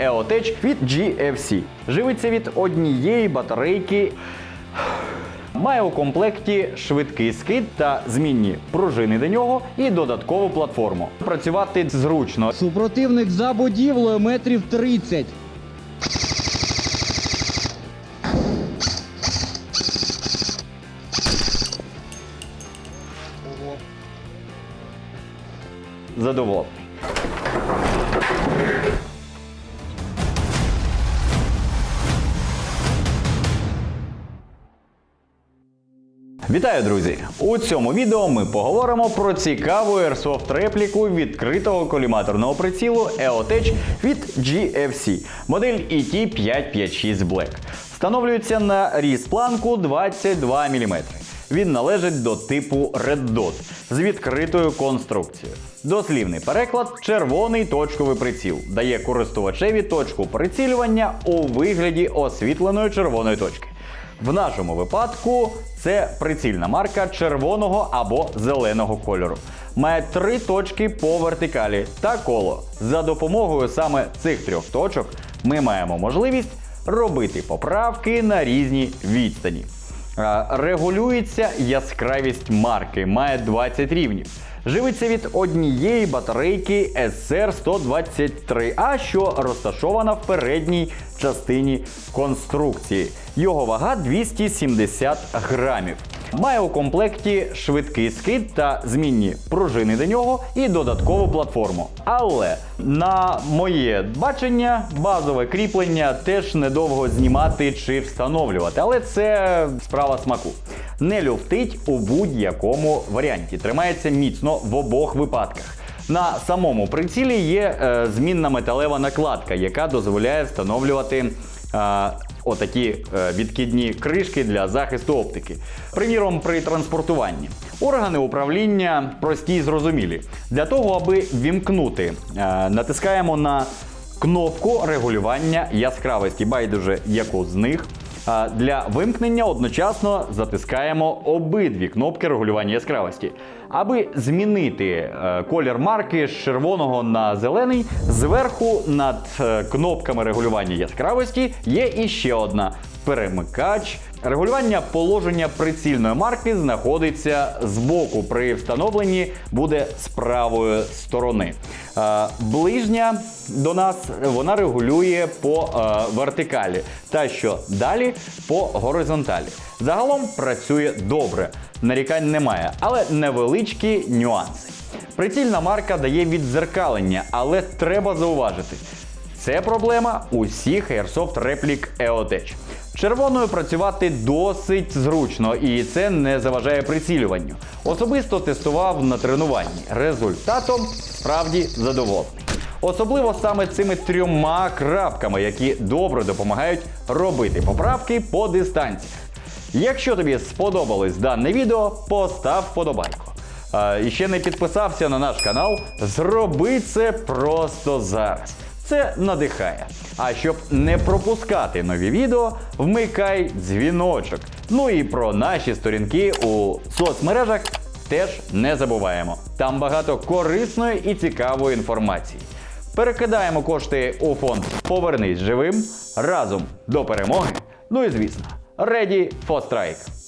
EOTech від GFC. Живиться від однієї батарейки. Має у комплекті швидкий скид та змінні пружини до нього і додаткову платформу. Працювати зручно. Супротивник за будівлею метрів 30. Задоволений. Вітаю, друзі! У цьому відео ми поговоримо про цікаву Airsoft репліку відкритого коліматорного прицілу EOTech від GFC, модель E ET556 Black. Встановлюється на різпланку 22 мм. Він належить до типу Red Dot з відкритою конструкцією. Дослівний переклад червоний точковий приціл дає користувачеві точку прицілювання у вигляді освітленої червоної точки. В нашому випадку це прицільна марка червоного або зеленого кольору. Має три точки по вертикалі та коло. За допомогою саме цих трьох точок ми маємо можливість робити поправки на різні відстані. Регулюється яскравість марки, має 20 рівнів. Живиться від однієї батарейки SR123А, що розташована в передній частині конструкції. Його вага 270 грамів. Має у комплекті швидкий скид та змінні пружини до нього і додаткову платформу. Але на моє бачення, базове кріплення теж недовго знімати чи встановлювати, але це справа смаку. Не люфтить у будь-якому варіанті. Тримається міцно в обох випадках. На самому прицілі є е, змінна металева накладка, яка дозволяє встановлювати е, отакі е, відкидні кришки для захисту оптики. Приміром, при транспортуванні. Органи управління прості і зрозумілі. Для того, аби вімкнути, е, натискаємо на кнопку регулювання яскравості, байдуже яку з них. Для вимкнення одночасно затискаємо обидві кнопки регулювання яскравості. Аби змінити е, колір марки з червоного на зелений, зверху над е, кнопками регулювання яскравості є іще одна перемикач. Регулювання положення прицільної марки знаходиться збоку. При встановленні буде з правої сторони. Е, Ближня до нас вона регулює по е, вертикалі, та що далі по горизонталі. Загалом працює добре, нарікань немає, але невеличкі нюанси. Прицільна марка дає віддзеркалення, але треба зауважити. Це проблема усіх Airsoft реплік EOTech. Червоною працювати досить зручно, і це не заважає прицілюванню. Особисто тестував на тренуванні. Результатом справді задоволений. Особливо саме цими трьома крапками, які добре допомагають робити поправки по дистанціях. Якщо тобі сподобалось дане відео, постав вподобайку. А, і ще не підписався на наш канал, зроби це просто зараз. Це надихає. А щоб не пропускати нові відео, вмикай дзвіночок. Ну і про наші сторінки у соцмережах теж не забуваємо. Там багато корисної і цікавої інформації. Перекидаємо кошти у фонд Повернись живим разом до перемоги. Ну і звісно, Ready for Strike.